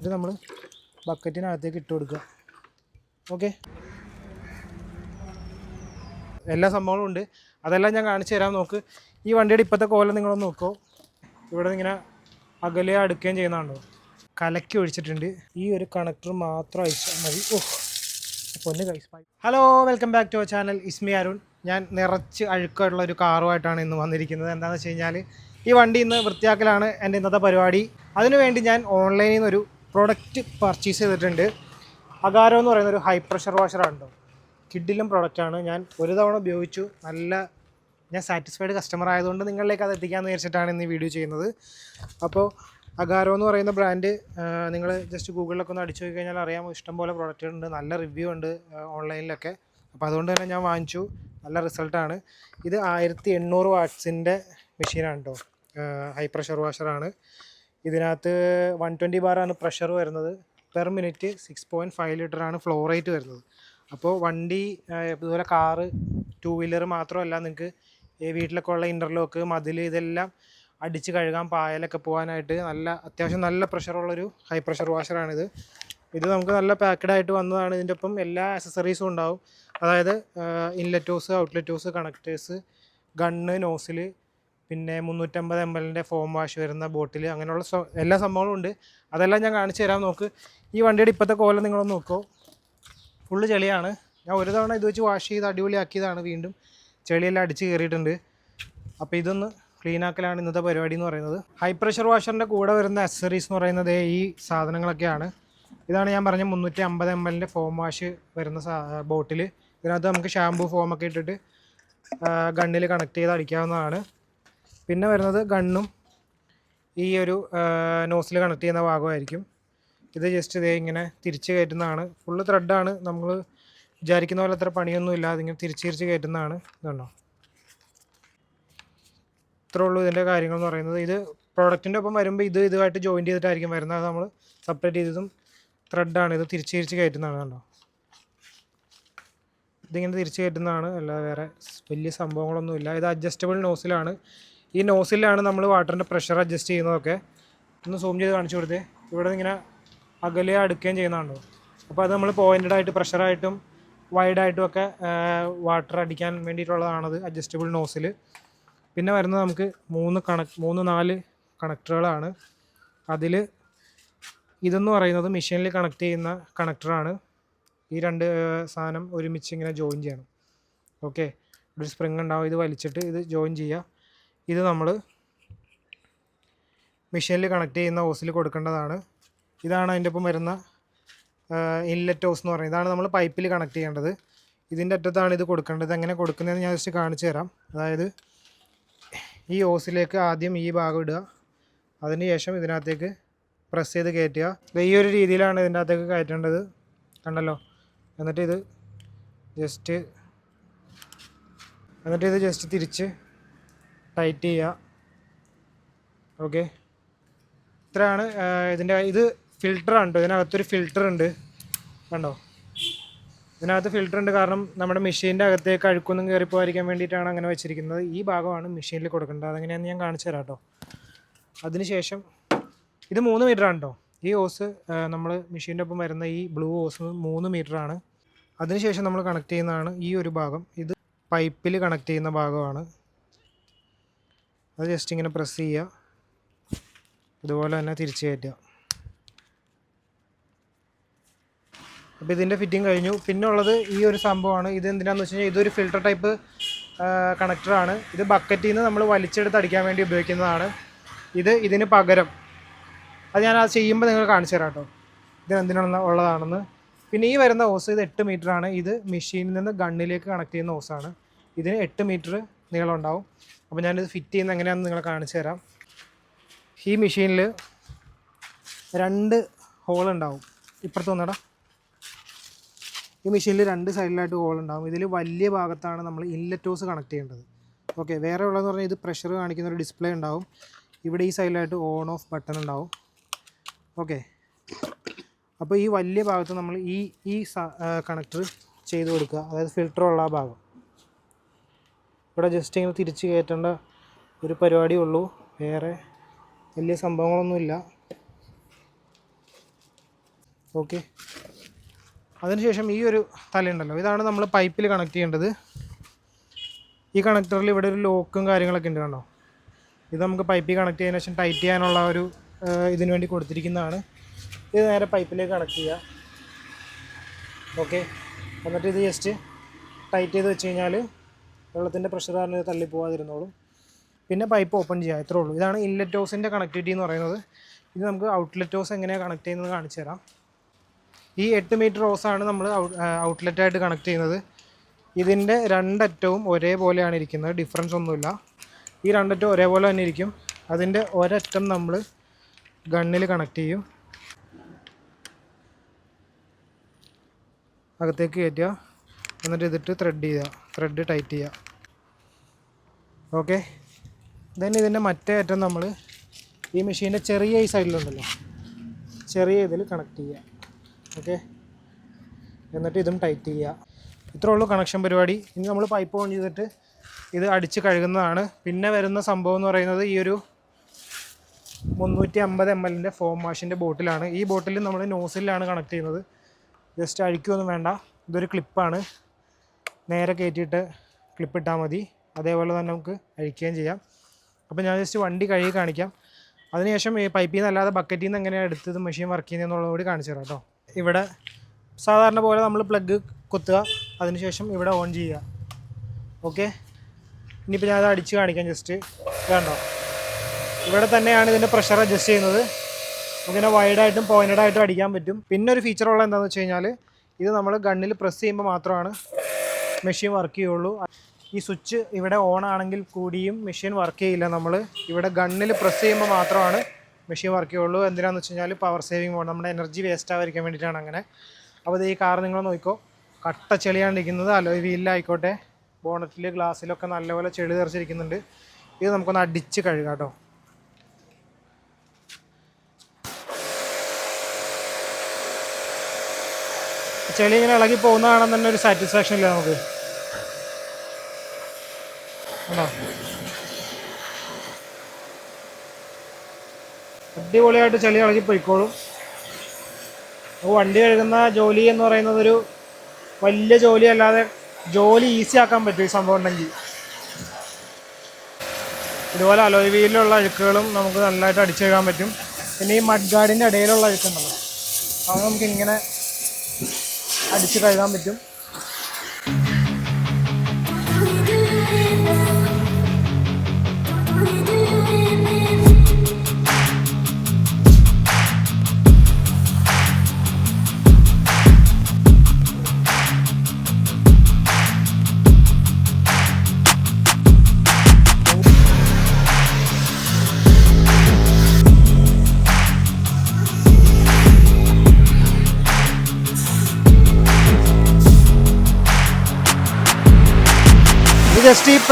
ഇത് നമ്മൾ ബക്കറ്റിനകത്തേക്ക് ഇട്ട് കൊടുക്കുക. ഓക്കെ എല്ലാ സംഭവങ്ങളും ഉണ്ട്. അതെല്ലാം ഞാൻ കാണിച്ചു തരാം. നോക്ക്. ഈ വണ്ടിയുടെ ഇപ്പോഴത്തെ കോലം നിങ്ങളൊന്ന് നോക്കോ. ഇവിടെ ഇങ്ങനെ അകലെ അടുക്കുകയും ചെയ്യുന്നതാണോ കലക്കി ഒഴിച്ചിട്ടുണ്ട്. ഈ ഒരു കണക്ടർ മാത്രം അയച്ചാൽ മതി. ഓ പൊന്ന് guys hello welcome back to our channel ഇസ്മി അരുൺ ഞാൻ നിറച്ച് അഴുക്കായിട്ടുള്ള ഒരു കാറുമായിട്ടാണ് ഇന്ന് വന്നിരിക്കുന്നത്. എന്താണെന്ന് വെച്ച് ഈ വണ്ടി ഇന്ന് വൃത്തിയാക്കലാണ് എന്റെ ഇന്നത്തെ പരിപാടി. അതിനുവേണ്ടി ഞാൻ ഓൺലൈനിൽ നിന്നൊരു പ്രൊഡക്റ്റ് പർച്ചേസ് ചെയ്തിട്ടുണ്ട്. അഗാരോ എന്ന് പറയുന്ന ഒരു ഹൈ പ്രഷർ വാഷറാണ് കേട്ടോ കിഡിലും പ്രൊഡക്റ്റാണ് ഞാൻ ഒരു തവണ ഉപയോഗിച്ചു. നല്ല ഞാൻ സാറ്റിസ്ഫൈഡ് കസ്റ്റമർ ആയതുകൊണ്ട് നിങ്ങളിലേക്ക് അത് എത്തിക്കാമെന്ന് വിചാരിച്ചിട്ടാണ് ഇന്ന് വീഡിയോ ചെയ്യുന്നത്. അപ്പോൾ അഗാരോ എന്ന് പറയുന്ന ബ്രാൻഡ് നിങ്ങൾ ജസ്റ്റ് ഗൂഗിളിലൊക്കെ ഒന്ന് അടിച്ചു കഴിഞ്ഞാൽ അറിയാം. ഇഷ്ടംപോലെ പ്രോഡക്റ്റ് ഉണ്ട്. നല്ല റിവ്യൂ ഉണ്ട് ഓൺലൈനിലൊക്കെ അപ്പോൾ അതുകൊണ്ട് തന്നെ ഞാൻ വാങ്ങിച്ചു. നല്ല റിസൾട്ടാണ് ഇത് ആയിരത്തി എണ്ണൂറ് വാട്ട്സിന്റെ മെഷീനാണ് കേട്ടോ ഹൈ പ്രഷർ വാഷറാണ് ഇതിനകത്ത് വൺ ട്വന്റി ബാറാണ് പ്രഷർ വരുന്നത്. Per minute six point five ലിറ്ററാണ് flow rate വരുന്നത്. അപ്പോൾ വണ്ടി ഇതുപോലെ കാറ് ടൂ വീലർ മാത്രമല്ല നിങ്ങൾക്ക് ഈ വീട്ടിലൊക്കെ ഉള്ള ഇന്റർലോക്ക് മതിൽ ഇതെല്ലാം അടിച്ച് കഴുകാൻ പായലൊക്കെ പോകാനായിട്ട് നല്ല അത്യാവശ്യം നല്ല പ്രഷറുള്ളൊരു ഹൈ പ്രഷർ വാഷറാണിത് ഇത് നമുക്ക് നല്ല പാക്കഡ് ആയിട്ട് വന്നതാണ്. ഇതിന്റെ ഒപ്പം എല്ലാ ആക്സസറീസും ഉണ്ടാവും. അതായത് ഇൻലെറ്റോസ് ഔട്ട്ലെറ്റോസ് കണക്ടേഴ്സ് ഗണ്ണ് നോസിൽ പിന്നെ മുന്നൂറ്റമ്പത് എം എല്ലിന്റെ ഫോം വാഷ് വരുന്ന ബോട്ടിൽ അങ്ങനെയുള്ള എല്ലാ സംഭവങ്ങളും ഉണ്ട്. അതെല്ലാം ഞാൻ കാണിച്ചു തരാം. നോക്ക് ഈ വണ്ടിയുടെ ഇപ്പോഴത്തെ കോലം നിങ്ങളൊന്ന് നോക്കോ. ഫുള്ള് ചെളിയാണ്. ഞാൻ ഒരു തവണ ഇത് വെച്ച് വാഷ് ചെയ്ത് അടിപൊളിയാക്കിയതാണ് വീണ്ടും. ചെളിയെല്ലാം അടിച്ച് കയറിയിട്ടുണ്ട്. അപ്പോൾ ഇതൊന്ന് ക്ലീൻ ആക്കലാണ് ഇന്നത്തെ പരിപാടി എന്ന് പറയുന്നത്. ഹൈ പ്രഷർ വാഷറിന്റെ കൂടെ വരുന്ന അക്സറീസ് എന്ന് പറയുന്നത് ഈ സാധനങ്ങളൊക്കെയാണ്. ഇതാണ് ഞാൻ പറഞ്ഞ മുന്നൂറ്റി അമ്പത് എം എല്ലിന്റെ ഫോം വാഷ് വരുന്ന ബോട്ടിൽ ഇതിനകത്ത് നമുക്ക് ഷാമ്പു ഫോമൊക്കെ ഇട്ടിട്ട് ഗണ്ണിൽ കണക്ട് ചെയ്ത് അടിക്കാവുന്നതാണ്. പിന്നെ വരുന്നത് ഗണ്ണും ഈ ഒരു നോസിൽ കണക്ട് ചെയ്യുന്ന ഭാഗമായിരിക്കും. ഇത് ജസ്റ്റ് ഇതേ ഇങ്ങനെ തിരിച്ച് കയറ്റുന്നതാണ്. ഫുള്ള് ത്രെഡാണ് നമ്മൾ വിചാരിക്കുന്ന പോലെ അത്ര പണിയൊന്നും പണിയൊന്നുമില്ല അതിങ്ങനെ തിരിച്ച് തിരിച്ച് കയറ്റുന്നതാണ്. ഇതുണ്ടോ ഇത്രേ ഉള്ളൂ ഇതിന്റെ കാര്യങ്ങൾ എന്ന് പറയുന്നത്. ഇത് പ്രോഡക്റ്റിന്റെ ഒപ്പം വരുമ്പോൾ ഇത് ഇതുമായിട്ട് ജോയിൻ ചെയ്തിട്ടായിരിക്കും വരുന്നത്. അത് നമ്മൾ സെപ്പറേറ്റ് ചെയ്തതും ത്രെഡാണ് ഇത് തിരിച്ച് തിരിച്ച് കയറ്റുന്നതാണ് കണ്ടോ? ഇതിങ്ങനെ തിരിച്ച് കയറ്റുന്നതാണ്. അല്ലാതെ വേറെ വലിയ സംഭവങ്ങളൊന്നുമില്ല. ഇത് അഡ്ജസ്റ്റബിൾ നോസിലാണ് ഈ നോസിലാണ് നമ്മൾ വാട്ടറിന്റെ പ്രഷർ അഡ്ജസ്റ്റ് ചെയ്യുന്നതൊക്കെ. ഒന്ന് സൂം ചെയ്ത് കാണിച്ചു കൊടുത്തേ. ഇവിടെ ഇങ്ങനെ അകലെ അടുക്കുകയും ചെയ്യുന്നതാണോ അപ്പോൾ അത് നമ്മൾ പോയിന്റഡ് ആയിട്ട് പ്രഷറായിട്ടും വൈഡായിട്ടും ഒക്കെ വാട്ടർ അടിക്കാൻ വേണ്ടിയിട്ടുള്ളതാണത് അഡ്ജസ്റ്റബിൾ നോസിൽ പിന്നെ വരുന്നത് നമുക്ക് മൂന്ന് കണക് മൂന്ന് നാല് കണക്ടറുകളാണ് അതിൽ ഇതെന്ന് പറയുന്നത് മെഷീനിൽ കണക്ട് ചെയ്യുന്ന കണക്ടറാണ് ഈ രണ്ട് സാധനം ഒരുമിച്ച് ഇങ്ങനെ ജോയിൻ ചെയ്യണം. ഓക്കെ ഒരു സ്പ്രിങ് ഉണ്ടാവും. ഇത് വലിച്ചിട്ട് ഇത് ജോയിൻ ചെയ്യുക. ഇത് നമ്മൾ മെഷീനിൽ കണക്ട് ചെയ്യുന്ന ഓസിൽ കൊടുക്കേണ്ടതാണ്. ഇതാണ് അതിന്റെ ഒപ്പം വരുന്ന ഇൻലെറ്റ് ഓസ് എന്ന് പറയുന്നത്. ഇതാണ് നമ്മൾ പൈപ്പിൽ കണക്ട് ചെയ്യേണ്ടത്. ഇതിന്റെ അറ്റത്താണ് ഇത് കൊടുക്കേണ്ടത്. എങ്ങനെ കൊടുക്കുന്നതെന്ന് ഞാൻ ജസ്റ്റ് കാണിച്ചു തരാം. അതായത് ഈ ഓസിലേക്ക് ആദ്യം ഈ ഭാഗം ഇടുക. അതിന് ശേഷം ഇതിനകത്തേക്ക് പ്രസ് ചെയ്ത് കയറ്റുക. ഈ ഒരു രീതിയിലാണ് ഇതിന്റെ അകത്തേക്ക് കയറ്റേണ്ടത്. കണ്ടല്ലോ? എന്നിട്ട് ഇത് ജസ്റ്റ് എന്നിട്ട് ഇത് ജസ്റ്റ് തിരിച്ച് ടൈറ്റ് ചെയ്യുക ഓക്കെ. ഇത്രയാണ് ഇതിന്റെ ഇത് ഫിൽറ്ററാണ് കേട്ടോ ഇതിനകത്തൊരു ഫിൽട്ടർ ഉണ്ട് കണ്ടോ? ഇതിനകത്ത് ഫിൽട്ടർ ഉണ്ട് കാരണം നമ്മുടെ മെഷീന്റെ അകത്തേക്ക് അഴുക്കൊന്നും കയറിപ്പോയിരിക്കാൻ വേണ്ടിയിട്ടാണ് അങ്ങനെ വെച്ചിരിക്കുന്നത്. ഈ ഭാഗമാണ് മെഷീനിൽ കൊടുക്കേണ്ടത്. അതെങ്ങനെയാണെന്ന് ഞാൻ കാണിച്ചു തരാം കേട്ടോ അതിനുശേഷം ഇത് മൂന്ന് മീറ്റർ ആണ് കേട്ടോ ഈ ഓസ് നമ്മൾ മെഷീന്റെ ഒപ്പം വരുന്ന ഈ ബ്ലൂ ഓസ് മൂന്ന് മീറ്റർ ആണ് അതിനുശേഷം നമ്മൾ കണക്ട് ചെയ്യുന്നതാണ് ഈ ഒരു ഭാഗം. ഇത് പൈപ്പിൽ കണക്ട് ചെയ്യുന്ന ഭാഗമാണ്. അത് ജസ്റ്റ് ഇങ്ങനെ പ്രസ് ചെയ്യുക ഇതുപോലെ തന്നെ തിരിച്ചു കയറ്റുക അപ്പോൾ ഇതിന്റെ ഫിറ്റിംഗ് കഴിഞ്ഞു. പിന്നെ ഉള്ളത് ഈ ഒരു സംഭവമാണ്. ഇത് എന്തിനാന്ന് വെച്ച് കഴിഞ്ഞാൽ ഇതൊരു ഫിൽട്ടർ ടൈപ്പ് കണക്ടറാണ് ഇത് ബക്കറ്റിൽ നിന്ന് നമ്മൾ വലിച്ചെടുത്ത് അടിക്കാൻ വേണ്ടി ഉപയോഗിക്കുന്നതാണ്. ഇത് ഇതിന് പകരം. അത് ഞാൻ അത് ചെയ്യുമ്പോൾ നിങ്ങൾ കാണിച്ചു തരാം കേട്ടോ. ഇത് എന്തിനാണ് ഉള്ളതാണെന്ന്. പിന്നെ ഈ വരുന്ന ഓസ് ഇത് എട്ട് മീറ്ററാണ് ഇത് മെഷീനിൽ നിന്ന് ഗണ്ണിലേക്ക് കണക്ട് ചെയ്യുന്ന ഓസാണ് ഇതിന് എട്ട് മീറ്റർ നീളം ഉണ്ടാവും. അപ്പോൾ ഞാനിത് ഫിറ്റ് ചെയ്യുന്ന എങ്ങനെയാണെന്ന് നിങ്ങളെ കാണിച്ചു തരാം. ഈ മെഷീനിൽ രണ്ട് ഹോൾ ഉണ്ടാവും. ഇപ്പുറത്ത് വന്നടാ. ഈ മെഷീനിൽ രണ്ട് സൈഡിലായിട്ട് ഹോൾ ഉണ്ടാവും. ഇതിൽ വലിയ ഭാഗത്താണ് നമ്മൾ ഇൻലെറ്റോസ് കണക്ട് ചെയ്യേണ്ടത്. ഓക്കെ വേറെ ഉള്ളതെന്ന് പറഞ്ഞാൽ ഇത് പ്രഷർ കാണിക്കുന്ന ഒരു ഡിസ്പ്ലേ ഉണ്ടാവും. ഇവിടെ ഈ സൈഡിലായിട്ട് ഓൺ ഓഫ് ബട്ടൺ ഉണ്ടാവും. ഓക്കെ അപ്പോൾ ഈ വലിയ ഭാഗത്ത് നമ്മൾ ഈ ഈ കണക്ടർ ചെയ്ത് കൊടുക്കുക. അതായത് ഫിൽറ്റർ ഉള്ള ആ ഭാഗം. ഇവിടെ ജസ്റ്റ് ഇങ്ങനെ തിരിച്ച് കയറ്റേണ്ട ഒരു പരിപാടിയേ ഉള്ളൂ. വേറെ വലിയ സംഭവങ്ങളൊന്നുമില്ല. ഓക്കെ അതിനുശേഷം ഈ ഒരു തലയുണ്ടല്ലോ ഇതാണ് നമ്മൾ പൈപ്പിൽ കണക്ട് ചെയ്യേണ്ടത്. ഈ കണക്ടറിൽ ഇവിടെ ഒരു ലോക്കും കാര്യങ്ങളൊക്കെ ഉണ്ട് കണ്ടോ? ഇത് നമുക്ക് പൈപ്പിൽ കണക്ട് ചെയ്യുന്ന ശേഷം ടൈറ്റ് ചെയ്യാനുള്ള ഒരു ഇതിന് വേണ്ടി കൊടുത്തിരിക്കുന്നതാണ്. ഇത് നേരെ പൈപ്പിലേക്ക് കണക്ട് ചെയ്യുക ഓക്കെ എന്നിട്ട് ഇത് ജസ്റ്റ് ടൈറ്റ് ചെയ്ത് വെച്ച് കഴിഞ്ഞാൽ വെള്ളത്തിന്റെ പ്രഷർ കാരണം ഇത് തള്ളി പോകാതിരുന്നോളും പിന്നെ പൈപ്പ് ഓപ്പൺ ചെയ്യുക ഇത്രേ ഉള്ളൂ. ഇതാണ് ഇൻലെറ്റ് ഹോസിന്റെ കണക്ടിവിറ്റി എന്ന് പറയുന്നത്. ഇത് നമുക്ക് ഔട്ട്ലെറ്റ് ഹോസ് എങ്ങനെയാണ് കണക്ട് ചെയ്യുന്നത് കാണിച്ചു തരാം. ഈ എട്ട് മീറ്റർ ഹോസാണ് നമ്മൾ ഔട്ട്ലെറ്റായിട്ട് കണക്ട് ചെയ്യുന്നത്. ഇതിന്റെ രണ്ടറ്റവും ഒരേപോലെയാണ് ഇരിക്കുന്നത്. ഡിഫറൻസ് ഒന്നുമില്ല. ഈ രണ്ടറ്റവും ഒരേപോലെ തന്നെ ഇരിക്കും. അതിന്റെ ഒരറ്റം നമ്മൾ ഗണ്ണിൽ കണക്ട് ചെയ്യും. അകത്തേക്ക് കയറ്റുക. എന്നിട്ട് ഇതിട്ട് ത്രെഡ് ചെയ്യുക. ത്രെഡ് ടൈറ്റ് ചെയ്യുക. ഓക്കെ. ദെൻ ഇതിന്റെ മറ്റേ അറ്റം നമ്മൾ ഈ മെഷീന്റെ ചെറിയ ഈ സൈഡിലുണ്ടല്ലോ. ചെറിയ ഇതിൽ കണക്ട് ചെയ്യുക ഓക്കെ. എന്നിട്ട് ഇതും ടൈറ്റ് ചെയ്യുക ഇത്രേ ഉള്ളൂ കണക്ഷൻ പരിപാടി. ഇനി നമ്മൾ പൈപ്പ് ഓൺ ചെയ്തിട്ട് ഇത് അടിച്ച് കഴുകുന്നതാണ്. പിന്നെ വരുന്ന സംഭവം എന്ന് പറയുന്നത് ഈ ഒരു മുന്നൂറ്റി അമ്പത് എം എല്ലിന്റെ ഫോം വാഷിന്റെ ബോട്ടിലാണ്. ഈ ബോട്ടിൽ നമ്മൾ നോസിലാണ് കണക്ട് ചെയ്യുന്നത്. ജസ്റ്റ് അഴിക്കുകയൊന്നും വേണ്ട. ഇതൊരു ക്ലിപ്പാണ് നേരെ കയറ്റിയിട്ട് ക്ലിപ്പിട്ടാൽ മതി. അതേപോലെ തന്നെ നമുക്ക് അഴിക്കുകയും ചെയ്യാം. അപ്പോൾ ഞാൻ ജസ്റ്റ് വണ്ടി കഴുകി കാണിക്കാം. അതിനുശേഷം ഈ പൈപ്പിൽ നിന്ന് അല്ലാതെ ബക്കറ്റിൽ നിന്ന് എങ്ങനെയാണ് എടുത്തത് മെഷീൻ വർക്ക് ചെയ്യുന്നതെന്നുള്ളത് കൂടി കാണിച്ചു തരാം കേട്ടോ ഇവിടെ സാധാരണ പോലെ നമ്മൾ പ്ലഗ് കൊത്തുക അതിനുശേഷം ഇവിടെ ഓൺ ചെയ്യുക. ഓക്കെ ഇനിയിപ്പോൾ ഞാനത് അടിച്ച് കാണിക്കാം ജസ്റ്റ് വേണ്ടോ ഇവിടെ തന്നെയാണ് ഇതിന്റെ പ്രഷർ അഡ്ജസ്റ്റ് ചെയ്യുന്നത്. നമുക്കിങ്ങനെ വൈഡായിട്ടും പോയിന്റഡായിട്ടും അടിക്കാൻ പറ്റും. പിന്നെ ഒരു ഫീച്ചർ ഉള്ള എന്താണെന്ന് വെച്ച് കഴിഞ്ഞാൽ ഇത് നമ്മൾ ഗണ്ണിൽ പ്രസ് ചെയ്യുമ്പോൾ മാത്രമാണ് മെഷീൻ വർക്ക് ചെയ്യുള്ളൂ. ഈ സ്വിച്ച് ഇവിടെ ഓൺ ആണെങ്കിൽ കൂടിയും മെഷീൻ വർക്ക് ചെയ്യില്ല നമ്മൾ ഇവിടെ ഗണ്ണിൽ പ്രസ് ചെയ്യുമ്പോൾ മാത്രമാണ് മെഷീൻ വർക്ക് ചെയ്യുള്ളൂ. എന്തിനാണെന്ന് വെച്ച് കഴിഞ്ഞാൽ പവർ സേവിങ് മോഡ് നമ്മുടെ എനർജി വേസ്റ്റ് ആവാതിരിക്കാൻ വേണ്ടിയിട്ടാണ് അങ്ങനെ. അപ്പോൾ ഈ കാർ നിങ്ങൾ നോക്കിക്കോ. കട്ട ചെളിയാണ്ടിരിക്കുന്നത്. അലോയ് വീലിലായിക്കോട്ടെ ബോണറ്റിൽ ഗ്ലാസ്സിലൊക്കെ നല്ലപോലെ ചെളി തെറിച്ചിരിക്കുന്നുണ്ട്. ഇത് നമുക്കൊന്ന് അടിച്ച് കഴുകാം കേട്ടോ. ചെളി ഇങ്ങനെ ഇളകി പോകുന്നതാണെന്ന് തന്നെ ഒരു സാറ്റിസ്ഫാക്ഷൻ ഇല്ല നമുക്ക്. അടിപൊളിയായിട്ട് ചെളി ഇളകി പോയിക്കോളും. വണ്ടി കഴുകുന്ന ജോലി എന്ന് പറയുന്നത് ഒരു വലിയ ജോലി അല്ലാതെ ജോലി ഈസി ആക്കാൻ പറ്റും ഈ സംഭവം ഉണ്ടെങ്കിൽ. ഇതുപോലെ അലോയ് അഴുക്കുകളും നമുക്ക് നല്ലതായിട്ട് അടിച്ചെഴുകാൻ പറ്റും. പിന്നെ ഈ മഡ് ഗാർഡിന്റെ ഇടയിലുള്ള അഴുക്കുണ്ടല്ലോ. അത് നമുക്ക് ഇങ്ങനെ അടിച്ച് കഴുകാൻ പറ്റും.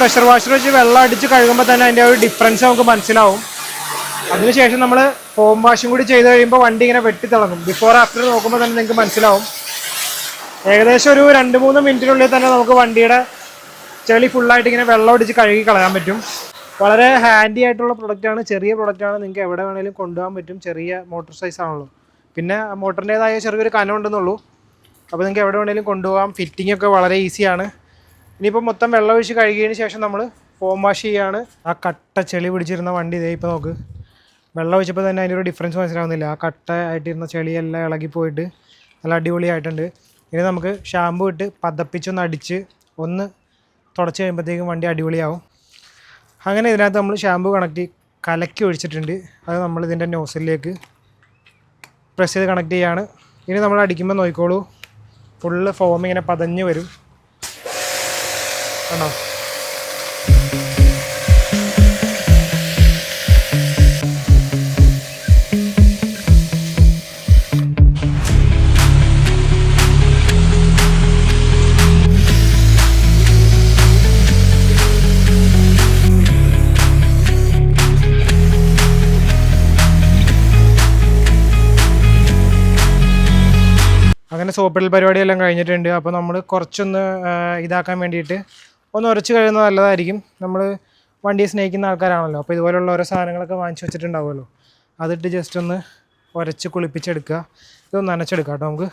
പ്രഷർ വാഷർ വെച്ച് വെള്ളം അടിച്ച് കഴുകുമ്പോൾ തന്നെ അതിന്റെ ഒരു ഡിഫറൻസ് നമുക്ക് മനസ്സിലാവും. അതിനുശേഷം നമ്മൾ ഫോം വാഷും കൂടി ചെയ്ത് കഴിയുമ്പോൾ വണ്ടി ഇങ്ങനെ വെട്ടി തിളങ്ങും. ബിഫോർ ആഫ്റ്റർ നോക്കുമ്പോൾ തന്നെ നിങ്ങൾക്ക് മനസ്സിലാവും. ഏകദേശം ഒരു രണ്ട് മൂന്ന് മിനിറ്റിനുള്ളിൽ തന്നെ നമുക്ക് വണ്ടിയുടെ ചെളി ഫുള്ളായിട്ട് ഇങ്ങനെ വെള്ളം അടിച്ച് കഴുകി കളയാൻ പറ്റും. വളരെ ഹാൻഡി ആയിട്ടുള്ള പ്രൊഡക്റ്റാണ് ചെറിയ പ്രൊഡക്റ്റാണ് നിങ്ങൾക്ക് എവിടെ വേണമെങ്കിലും കൊണ്ടുപോകാൻ പറ്റും. ചെറിയ മോട്ടോർ സൈസ് ആണല്ലോ. പിന്നെ മോട്ടറിന്റേതായ ചെറിയൊരു കനം ഉണ്ടെന്നുള്ളൂ. അപ്പോൾ നിങ്ങൾക്ക് എവിടെ വേണമെങ്കിലും കൊണ്ടുപോകാം. ഫിറ്റിംഗ് ഒക്കെ വളരെ ഈസിയാണ് ഇനിയിപ്പോൾ മൊത്തം വെള്ളം ഒഴിച്ച് കഴുകിയതിന് ശേഷം നമ്മൾ ഫോം വാഷ് ചെയ്യാണ്. ആ കട്ട ചെളി പിടിച്ചിരുന്ന വണ്ടി ഇതേ ഇപ്പോൾ നോക്ക്. വെള്ളം ഒഴിച്ചപ്പോൾ തന്നെ അതിന്റെ ഒരു ഡിഫറൻസ് മനസ്സിലാവുന്നില്ല. ആ കട്ട ആയിട്ടിരുന്ന ചെളിയെല്ലാം ഇളകിപ്പോയിട്ട് നല്ല അടിപൊളിയായിട്ടുണ്ട്. ഇനി നമുക്ക് ഷാമ്പു ഇട്ട് പതപ്പിച്ചൊന്ന് അടിച്ച് ഒന്ന് തുടച്ച് കഴിയുമ്പോഴത്തേക്കും വണ്ടി അടിപൊളിയാവും. അങ്ങനെ ഇതിനകത്ത് നമ്മൾ ഷാമ്പു കണക്ട് കലക്കി ഒഴിച്ചിട്ടുണ്ട്. അത് നമ്മൾ ഇതിന്റെ നോസിലേക്ക് പ്രസ് ചെയ്ത് കണക്ട് ചെയ്യാണ്. ഇനി നമ്മൾ അടിക്കുമ്പോൾ നോക്കിക്കോളൂ. ഫുള്ള് ഫോം ഇങ്ങനെ പതഞ്ഞ് വരും. കണ്ടോ അങ്ങനെ സോപ്പിടൽ പരിപാടിയെല്ലാം കഴിഞ്ഞിട്ടുണ്ട്. അപ്പോൾ നമ്മൾ കുറച്ചൊന്ന് ഇതാക്കാൻ വേണ്ടിയിട്ട് ഒന്ന് ഉരച്ച് കഴിയുന്നത് നല്ലതായിരിക്കും. നമ്മൾ വണ്ടിയെ സ്നേഹിക്കുന്ന ആൾക്കാരാണല്ലോ. അപ്പോൾ ഇതുപോലുള്ള ഓരോ സാധനങ്ങളൊക്കെ വാങ്ങിച്ചു വെച്ചിട്ടുണ്ടാവുമല്ലോ. അതിട്ട് ജസ്റ്റ് ഒന്ന് ഉരച്ച് കുളിപ്പിച്ചെടുക്കുക. ഇതൊന്ന് നനച്ചെടുക്കാം കേട്ടോ നമുക്ക്.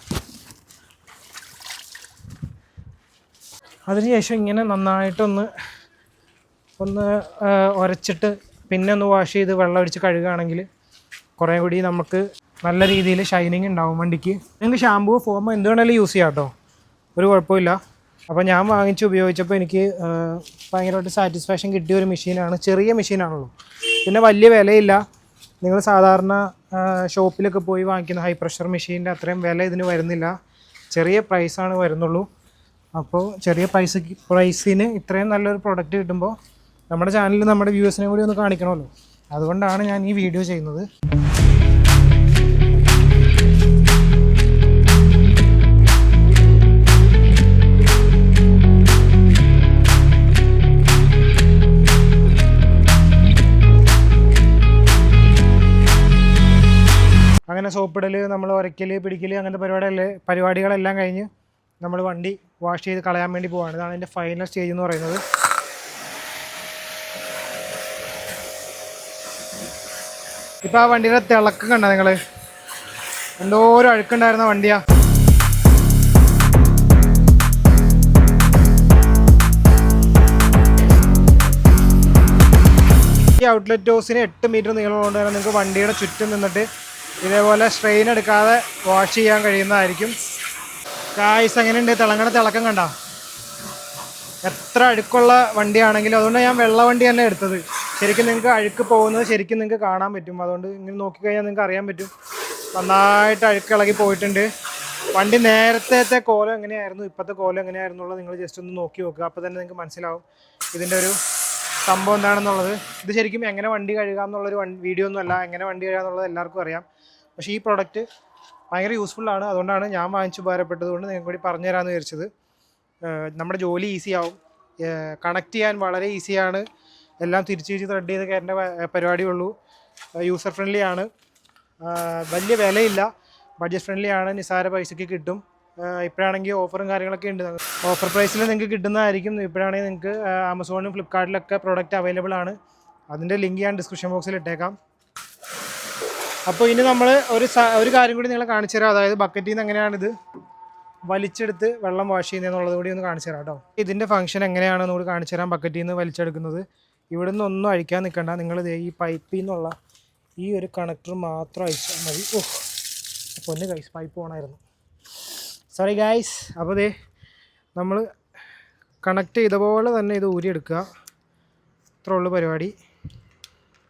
അതിനുശേഷം ഇങ്ങനെ നന്നായിട്ടൊന്ന് ഒന്ന് ഉരച്ചിട്ട് പിന്നെ ഒന്ന് വാഷ് ചെയ്ത് വെള്ളം ഒഴിച്ച് കഴുകുകയാണെങ്കിൽ കുറേ കൂടി നമുക്ക് നല്ല രീതിയിൽ ഷൈനിങ് ഉണ്ടാവും വണ്ടിക്ക്. നിങ്ങൾക്ക് ഷാമ്പു ഫോമോ എന്ത് വേണമെങ്കിലും യൂസ് ചെയ്യാം കേട്ടോ. ഒരു കുഴപ്പമില്ല അപ്പോൾ ഞാൻ വാങ്ങിച്ച് ഉപയോഗിച്ചപ്പോൾ എനിക്ക് ഭയങ്കരമായിട്ട് സാറ്റിസ്ഫാക്ഷൻ കിട്ടിയ ഒരു മെഷീനാണ് ചെറിയ മെഷീനാണല്ലോ പിന്നെ വലിയ വിലയില്ല. നിങ്ങൾ സാധാരണ ഷോപ്പിലൊക്കെ പോയി വാങ്ങിക്കുന്ന ഹൈ പ്രഷർ മെഷീന്റെ അത്രയും വില ഇതിന് വരുന്നില്ല. ചെറിയ പ്രൈസാണ് വരുന്നുള്ളൂ. അപ്പോൾ ചെറിയ പ്രൈസ് പ്രൈസിന് ഇത്രയും നല്ലൊരു പ്രൊഡക്റ്റ് കിട്ടുമ്പോൾ നമ്മുടെ ചാനലിൽ നമ്മുടെ വ്യൂവേഴ്സിനെ കൂടി ഒന്ന് കാണിക്കണമല്ലോ. അതുകൊണ്ടാണ് ഞാൻ ഈ വീഡിയോ ചെയ്യുന്നത്. സോപ്പിടൽ നമ്മൾ ഉരയ്ക്കൽ പിടിക്കൽ അങ്ങനത്തെ പരിപാടികളെ പരിപാടികളെല്ലാം കഴിഞ്ഞ് നമ്മൾ വണ്ടി വാഷ് ചെയ്ത് കളയാൻ വേണ്ടി പോവാണ്. ഇതാണ് എന്റെ ഫൈനൽ സ്റ്റേജ് എന്ന് പറയുന്നത്. ഇപ്പം ആ വണ്ടിയുടെ തിളക്കം കണ്ട നിങ്ങൾ എന്തോരം അഴുക്കുണ്ടായിരുന്ന വണ്ടിയാ. ഈ ഔട്ട്ലെറ്റ് ഹൗസിന് എട്ട് മീറ്റർ നീളമുള്ളത് നിങ്ങൾക്ക് വണ്ടിയുടെ ചുറ്റും നിന്നിട്ട് ഇതേപോലെ സ്ട്രെയിൻ എടുക്കാതെ വാഷ് ചെയ്യാൻ കഴിയുന്നതായിരിക്കും. കായ്സ് എങ്ങനെയുണ്ട്? തിളങ്ങണ തിളക്കം കണ്ട? എത്ര അഴുക്കുള്ള വണ്ടിയാണെങ്കിലും അതുകൊണ്ട് ഞാൻ വെള്ള വണ്ടി തന്നെ എടുത്തത്. ശരിക്കും നിങ്ങൾക്ക് അഴുക്ക് പോകുന്നത് ശരിക്കും നിങ്ങൾക്ക് കാണാൻ പറ്റും. അതുകൊണ്ട് ഇങ്ങനെ നോക്കിക്കഴിഞ്ഞാൽ നിങ്ങൾക്ക് അറിയാൻ പറ്റും. നന്നായിട്ട് അഴുക്ക് ഇളകി പോയിട്ടുണ്ട്. വണ്ടി നേരത്തെ കോലം എങ്ങനെയായിരുന്നു? ഇപ്പോഴത്തെ കോലം എങ്ങനെയായിരുന്നുള്ളത് നിങ്ങൾ ജസ്റ്റ് ഒന്ന് നോക്കി നോക്കുക. അപ്പോൾ തന്നെ നിങ്ങൾക്ക് മനസ്സിലാവും ഇതിന്റെ ഒരു സംഭവം എന്താണെന്നുള്ളത്. ഇത് ശരിക്കും എങ്ങനെ വണ്ടി കഴുകാം എന്നുള്ളൊരു വീഡിയോ ഒന്നുമല്ല എങ്ങനെ വണ്ടി കഴുകാം എന്നുള്ളത് എല്ലാവർക്കും അറിയാം. പക്ഷേ ഈ പ്രോഡക്റ്റ് ഭയങ്കര യൂസ്ഫുള്ളാണ് അതുകൊണ്ടാണ് ഞാൻ വാങ്ങിച്ച് ഉപകാരപ്പെട്ടത് കൊണ്ട് നിങ്ങൾക്ക് കൂടി പറഞ്ഞു തരാമെന്ന് വിചാരിച്ചത് നമ്മുടെ ജോലി ഈസി ആവും. കണക്ട് ചെയ്യാൻ വളരെ ഈസിയാണ് എല്ലാം തിരിച്ച് തിരിച്ച് ത്രെഡ് ചെയ്ത് കയറേണ്ട പരിപാടിയുള്ളൂ യൂസർ ഫ്രണ്ട്ലി ആണ്. വലിയ വിലയില്ല. ബഡ്ജറ്റ് ഫ്രണ്ട്ലി ആണ്. നിസ്സാര പൈസയ്ക്ക് കിട്ടും. ഇപ്പോഴാണെങ്കിൽ ഓഫറും കാര്യങ്ങളൊക്കെ ഉണ്ട്. ഓഫർ പ്രൈസിൽ നിങ്ങൾക്ക് കിട്ടുന്നതായിരിക്കും. ഇപ്പോഴാണെങ്കിൽ നിങ്ങൾക്ക് ആമസോണിലും ഫ്ലിപ്കാർട്ടിലൊക്കെ പ്രോഡക്റ്റ് അവൈലബിൾ ആണ്. അതിന്റെ ലിങ്ക് ഞാൻ ഡിസ്ക്രിപ്ഷൻ ബോക്സിൽ ഇട്ടേക്കാം. അപ്പോൾ ഇനി നമ്മൾ ഒരു ഒരു കാര്യം കൂടി നിങ്ങളെ കാണിച്ചു തരാം. അതായത് ബക്കറ്റിൽ നിന്ന് എങ്ങനെയാണിത് വലിച്ചെടുത്ത് വെള്ളം വാഷ് ചെയ്യുന്നതെന്നുള്ളത് കൂടി ഒന്ന് കാണിച്ചു തരാം കേട്ടോ. ഇതിന്റെ ഫംഗ്ഷൻ എങ്ങനെയാണെന്ന് കൂടി കാണിച്ചു തരാം ബക്കറ്റിൽ നിന്ന് വലിച്ചെടുക്കുന്നത്. ഇവിടെ നിന്ന് ഒന്നും അഴിക്കാൻ നിൽക്കണ്ട നിങ്ങൾ ഈ പൈപ്പിൽ നിന്നുള്ള ഈ ഒരു കണക്ടർ മാത്രം അഴിച്ചാൽ മതി. ഓ ഒന്ന് ഗൈസ് പൈപ്പ് ഓണായിരുന്നു. സോറി ഗൈസ് അപ്പോൾ ദേ നമ്മൾ കണക്ട് ചെയ്ത പോലെ തന്നെ ഇത് ഊരിയെടുക്കുക. ഇത്രേ ഉള്ളൂ പരിപാടി.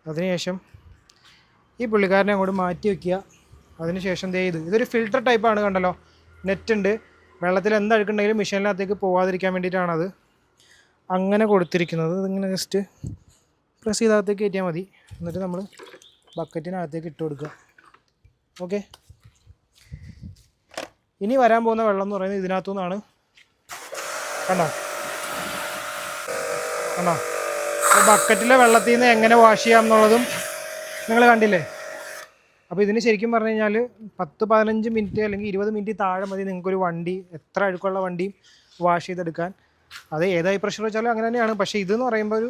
അതിനുശേഷം ഈ പുള്ളിക്കാരനെ അങ്ങോട്ട് മാറ്റി വെക്കുക. അതിനുശേഷം ദേ ഇത്. ഇതൊരു ഫിൽട്ടർ ടൈപ്പാണ് കണ്ടല്ലോ. നെറ്റ് ഉണ്ട്. വെള്ളത്തിൽ എന്ത് അഴുക്കുണ്ടെങ്കിലും മെഷീനിനകത്തേക്ക് പോകാതിരിക്കാൻ വേണ്ടിയിട്ടാണത്. അങ്ങനെ കൊടുത്തിരിക്കുന്നത്. ഇതിങ്ങനെ ജസ്റ്റ് പ്രസ് ചെയ്തകത്തേക്ക് കയറ്റിയാൽ മതി. എന്നിട്ട് നമ്മൾ ബക്കറ്റിനകത്തേക്ക് ഇട്ട് കൊടുക്കുക. ഓക്കെ ഇനി വരാൻ പോകുന്ന വെള്ളം എന്ന് പറയുന്നത് ഇതിനകത്തു നിന്നാണ് കണ്ടോ? കണ്ടോ? ബക്കറ്റിലെ വെള്ളത്തിൽ നിന്ന് എങ്ങനെ വാഷ് ചെയ്യാം എന്നുള്ളതും നിങ്ങൾ കണ്ടില്ലേ? അപ്പോൾ ഇതിന് ശരിക്കും പറഞ്ഞു കഴിഞ്ഞാൽ പത്ത് പതിനഞ്ച് മിനിറ്റ് അല്ലെങ്കിൽ ഇരുപത് മിനിറ്റ് താഴെ മതി നിങ്ങൾക്കൊരു വണ്ടി എത്ര അഴുക്കുള്ള വണ്ടിയും വാഷ് ചെയ്തെടുക്കാൻ. അത് ഏതായി പ്രഷർ വെച്ചാലും അങ്ങനെ തന്നെയാണ്. പക്ഷേ ഇതെന്ന് പറയുമ്പോൾ ഒരു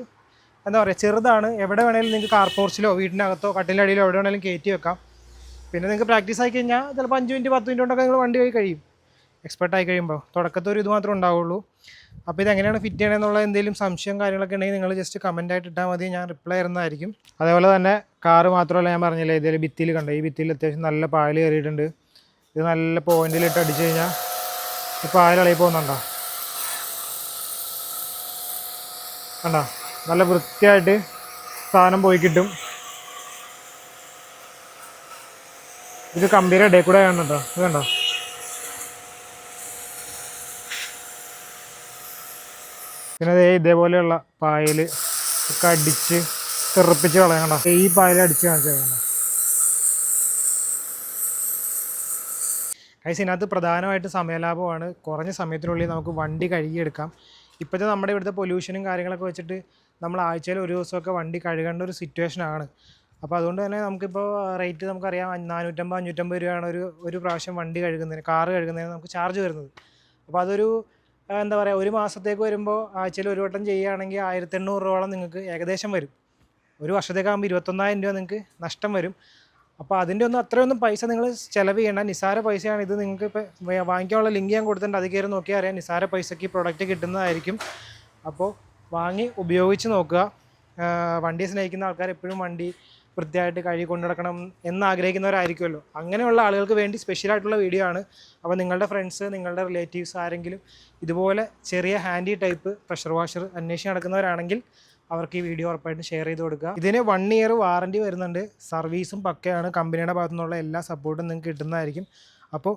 എന്താ പറയുക ചെറുതാണ്. എവിടെ വേണേലും നിങ്ങൾക്ക് കാർ പോർച്ചിലോ വീടിനകത്തോ കട്ടിലടിയിലോ എവിടെ വേണേലും കയറ്റി വെക്കാം. പിന്നെ നിങ്ങൾക്ക് പ്രാക്ടീസ് ആയി കഴിഞ്ഞാൽ ചിലപ്പോൾ അഞ്ച് മിനിറ്റ് പത്ത് മിനിറ്റ് കൊണ്ടൊക്കെ നിങ്ങൾ വണ്ടി പോയി കഴിയും. എക്സ്പെർട്ട് ആയി കഴിയുമ്പോൾ തുടക്കത്തിൽ ഒരു ഇത് മാത്രമേ ഉണ്ടാവുള്ളൂ. അപ്പോൾ ഇതെങ്ങനെയാണ് ഫിറ്റ് ചെയ്യണമെന്നുള്ള എന്തെങ്കിലും സംശയം കാര്യങ്ങളൊക്കെ ഉണ്ടെങ്കിൽ നിങ്ങൾ ജസ്റ്റ് കമന്റ് ആയിട്ട് ഇട്ടാൽ മതി. ഞാൻ റിപ്ലൈ തരുന്നതായിരിക്കും. അതേപോലെ തന്നെ കാറ് മാത്രമല്ല ഞാൻ പറഞ്ഞില്ലേ ഇതിൽ ഭിത്തിയിൽ കണ്ടോ? ഈ ഭിത്തിയിൽ അത്യാവശ്യം നല്ല പായൽ കയറിയിട്ടുണ്ട്. ഇത് നല്ല പോയിന്റിലിട്ട് അടിച്ചു കഴിഞ്ഞാൽ ഈ പായൽ ഇളകി പോകുന്നുണ്ടോ? കണ്ടോ? നല്ല വൃത്തിയായിട്ട് സാധനം പോയി കിട്ടും. ഇത് കമ്പനിയുടെ ഇടയിൽ കൂടെ കാണുന്നുണ്ടോ ഇത് കണ്ടോ? പിന്നെ ദേ ഇതേപോലെയുള്ള പായൽ ഒക്കെ അടിച്ച് തെറിപ്പിച്ച് കളയണ്ട ഈ പായൽ അടിച്ച് കാണിച്ചു കൈസ് ഇതിനകത്ത് പ്രധാനമായിട്ട് സമയലാഭമാണ്. കുറഞ്ഞ സമയത്തിനുള്ളിൽ നമുക്ക് വണ്ടി കഴുകിയെടുക്കാം. ഇപ്പോഴത്തെ നമ്മുടെ ഇവിടുത്തെ പൊല്യൂഷനും കാര്യങ്ങളൊക്കെ വെച്ചിട്ട് നമ്മൾ ആഴ്ചയിൽ ഒരു ദിവസമൊക്കെ വണ്ടി കഴുകേണ്ട ഒരു സിറ്റുവേഷൻ ആണ്. അപ്പോൾ അതുകൊണ്ട് തന്നെ നമുക്കിപ്പോൾ റേറ്റ് നമുക്കറിയാം. നാനൂറ്റമ്പത് അഞ്ഞൂറ്റമ്പത് രൂപയാണ് ഒരു ഒരു പ്രാവശ്യം വണ്ടി കഴുകുന്നതിന് കാറ് കഴുകുന്നതിന് നമുക്ക് ചാർജ് വരുന്നത്. അപ്പോൾ അതൊരു എന്താ പറയുക ഒരു മാസത്തേക്ക് വരുമ്പോൾ ആഴ്ചയിൽ ഒരു വട്ടം ചെയ്യുകയാണെങ്കിൽ ആയിരത്തി എണ്ണൂറ് രൂപയോളം നിങ്ങൾക്ക് ഏകദേശം വരും. ഒരു വർഷത്തേക്കാകുമ്പോൾ ഇരുപത്തൊന്നായിരം രൂപ നിങ്ങൾക്ക് നഷ്ടം വരും. അപ്പോൾ അതിന്റെ ഒന്നും അത്രയൊന്നും പൈസ നിങ്ങൾ ചിലവ് ചെയ്യേണ്ട. നിസാര പൈസയാണ്. ഇത് നിങ്ങൾക്ക് ഇപ്പോൾ വാങ്ങിക്കാനുള്ള ലിങ്ക് ഞാൻ കൊടുത്തിട്ടുണ്ട്. അത് കയറി നോക്കിയാൽ അറിയാം. നിസാര പൈസയ്ക്ക് പ്രൊഡക്റ്റ് കിട്ടുന്നതായിരിക്കും. അപ്പോൾ വാങ്ങി ഉപയോഗിച്ച് നോക്കുക. വണ്ടി സ്നേഹിക്കുന്ന ആൾക്കാർ എപ്പോഴും വണ്ടി വൃത്തിയായിട്ട് കഴുകി കൊണ്ടു നടക്കണം എന്ന് ആഗ്രഹിക്കുന്നവരായിരിക്കുമല്ലോ അങ്ങനെയുള്ള ആളുകൾക്ക് വേണ്ടി സ്പെഷ്യൽ ആയിട്ടുള്ള വീഡിയോ ആണ്. അപ്പോൾ നിങ്ങളുടെ ഫ്രണ്ട്സ് നിങ്ങളുടെ റിലേറ്റീവ്സ് ആരെങ്കിലും ഇതുപോലെ ചെറിയ ഹാൻഡി ടൈപ്പ് പ്രഷർ വാഷർ അന്വേഷിച്ച് നടക്കുന്നവരാണെങ്കിൽ അവർക്ക് ഈ വീഡിയോ ഉറപ്പായിട്ടും ഷെയർ ചെയ്ത് കൊടുക്കുക. ഇതിന് വൺ ഇയർ വാറന്റി വരുന്നുണ്ട്. സർവീസും പക്കയാണ്. കമ്പനിയുടെ ഭാഗത്തു നിന്നുള്ള എല്ലാ സപ്പോർട്ടും നിങ്ങൾക്ക് കിട്ടുന്നതായിരിക്കും. അപ്പോൾ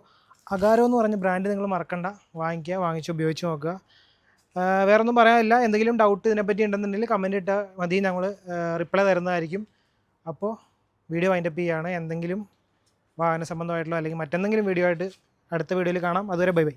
അഗാരോ എന്ന് പറഞ്ഞ ബ്രാൻഡ് നിങ്ങൾ മറക്കണ്ട. വാങ്ങിക്കുക വാങ്ങിച്ച് ഉപയോഗിച്ച് നോക്കുക. വേറൊന്നും പറയാനില്ല. എന്തെങ്കിലും ഡൗട്ട് ഇതിനെപ്പറ്റി ഉണ്ടെന്നുണ്ടെങ്കിൽ കമന്റ് ഇട്ടാൽ മതി. ഞങ്ങൾ റിപ്ലൈ തരുന്നതായിരിക്കും. അപ്പോൾ വീഡിയോ വൈൻഡപ്പ് ചെയ്യുകയാണ് എന്തെങ്കിലും വാഹന സംബന്ധമായിട്ടുള്ള അല്ലെങ്കിൽ മറ്റെന്തെങ്കിലും വീഡിയോ ആയിട്ട് അടുത്ത വീഡിയോയിൽ കാണാം. അതുവരെ ബൈ ബൈ.